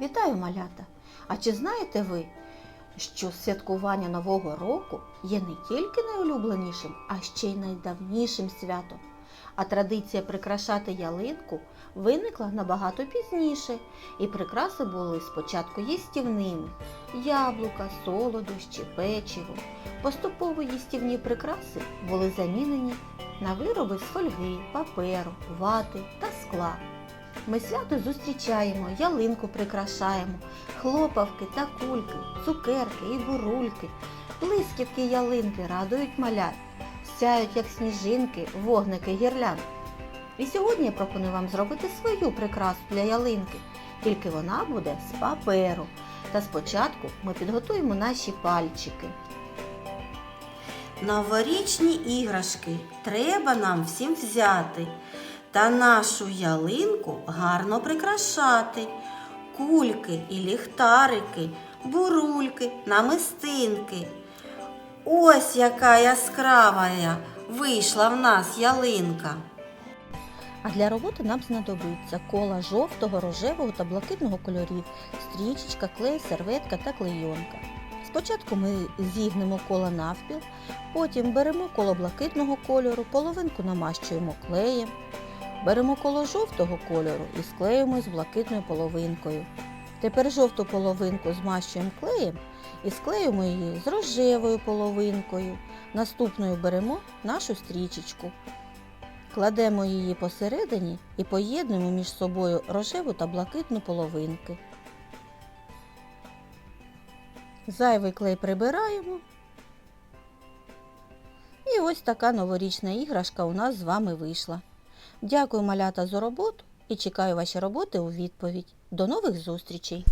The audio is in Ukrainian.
Вітаю, малята! А чи знаєте ви, що святкування Нового року є не тільки найулюбленішим, а ще й найдавнішим святом? А традиція прикрашати ялинку виникла набагато пізніше, і прикраси були спочатку їстівними яблука, солодощі, печиво. Поступово їстівні прикраси були замінені на вироби з фольги, паперу, вати та скла. Ми свято зустрічаємо, ялинку прикрашаємо, хлопавки та кульки, цукерки і бурульки, блисківки ялинки радують малят, сяють, як сніжинки, вогники гірлянд. І сьогодні я пропоную вам зробити свою прикрасу для ялинки, тільки вона буде з паперу. Та спочатку ми підготуємо наші пальчики. Новорічні іграшки треба нам всім взяти та нашу ялинку гарно прикрашати. Кульки і ліхтарики, бурульки, намистинки. Ось яка яскрава вийшла в нас ялинка. А для роботи нам знадобиться кола жовтого, рожевого та блакитного кольорів, стрічечка, клей, серветка та клейонка. Спочатку ми зігнемо коло навпіл, потім беремо коло блакитного кольору, половинку намащуємо клеєм, беремо коло жовтого кольору і склеюємо з блакитною половинкою. Тепер жовту половинку змащуємо клеєм і склеюємо її з рожевою половинкою. Наступною беремо нашу стрічечку. Кладемо її посередині і поєднуємо між собою рожеву та блакитну половинки. Зайвий клей прибираємо. І ось така новорічна іграшка у нас з вами вийшла. Дякую, малята, за роботу і чекаю ваші роботи у відповідь. До нових зустрічей!